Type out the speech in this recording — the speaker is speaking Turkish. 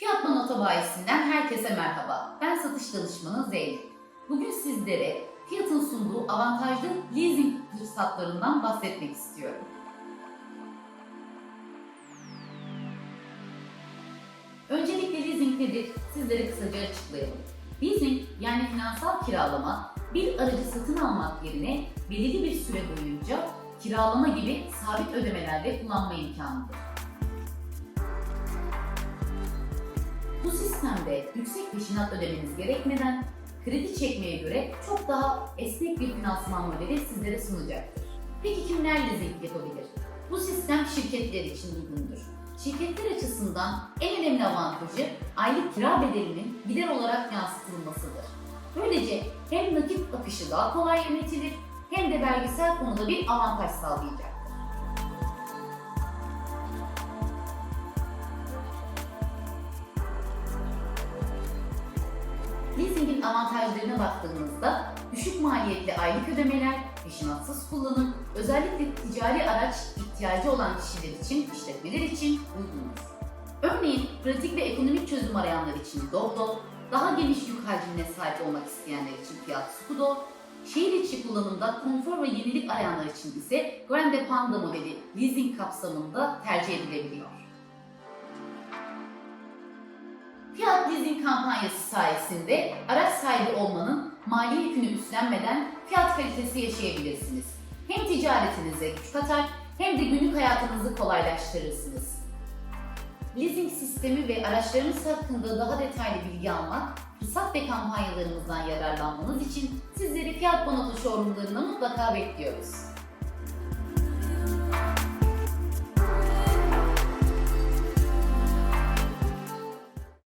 Fiyat Manota bayisinden herkese merhaba. Ben satış danışmanı Zeynep. Bugün sizlere Fiyat'ın sunduğu avantajlı leasing fırsatlarından bahsetmek istiyorum. Öncelikle leasing nedir? Sizlere kısaca açıklayalım. Leasing yani finansal kiralama bir aracı satın almak yerine belirli bir süre boyunca kiralama gibi sabit ödemelerde kullanma imkanıdır. Bu sistemde yüksek peşinat ödemeniz gerekmeden kredi çekmeye göre çok daha esnek bir finansman modeli sizlere sunacaktır. Peki kimler leasing yapabilir? Bu sistem şirketler için uygundur. Şirketler açısından en önemli avantajı aylık kira bedelinin gider olarak yansıtılmasıdır. Böylece hem nakit akışı daha kolay yönetilir hem de vergisel konuda bir avantaj sağlayacaktır. Leasing'in avantajlarına baktığımızda düşük maliyetli aylık ödemeler, peşinatsız kullanım, özellikle ticari araç ihtiyacı olan kişiler için, işletmeler için uygundur. Örneğin pratik ve ekonomik çözüm arayanlar için Doblo, daha geniş yük hacmine sahip olmak isteyenler için Fiat Scudo, şehir içi kullanımda konfor ve yenilik arayanlar için ise Grande Panda modeli leasing kapsamında tercih edilebiliyor. Leasing kampanyası sayesinde araç sahibi olmanın mali yükünü üstlenmeden fiyat kalitesi yaşayabilirsiniz. Hem ticaretinize güç katar hem de günlük hayatınızı kolaylaştırırsınız. Leasing sistemi ve araçlarınız hakkında daha detaylı bilgi almak, fırsat ve kampanyalarımızdan yararlanmanız için sizleri Fiyat Bonoto showroomlarına mutlaka bekliyoruz.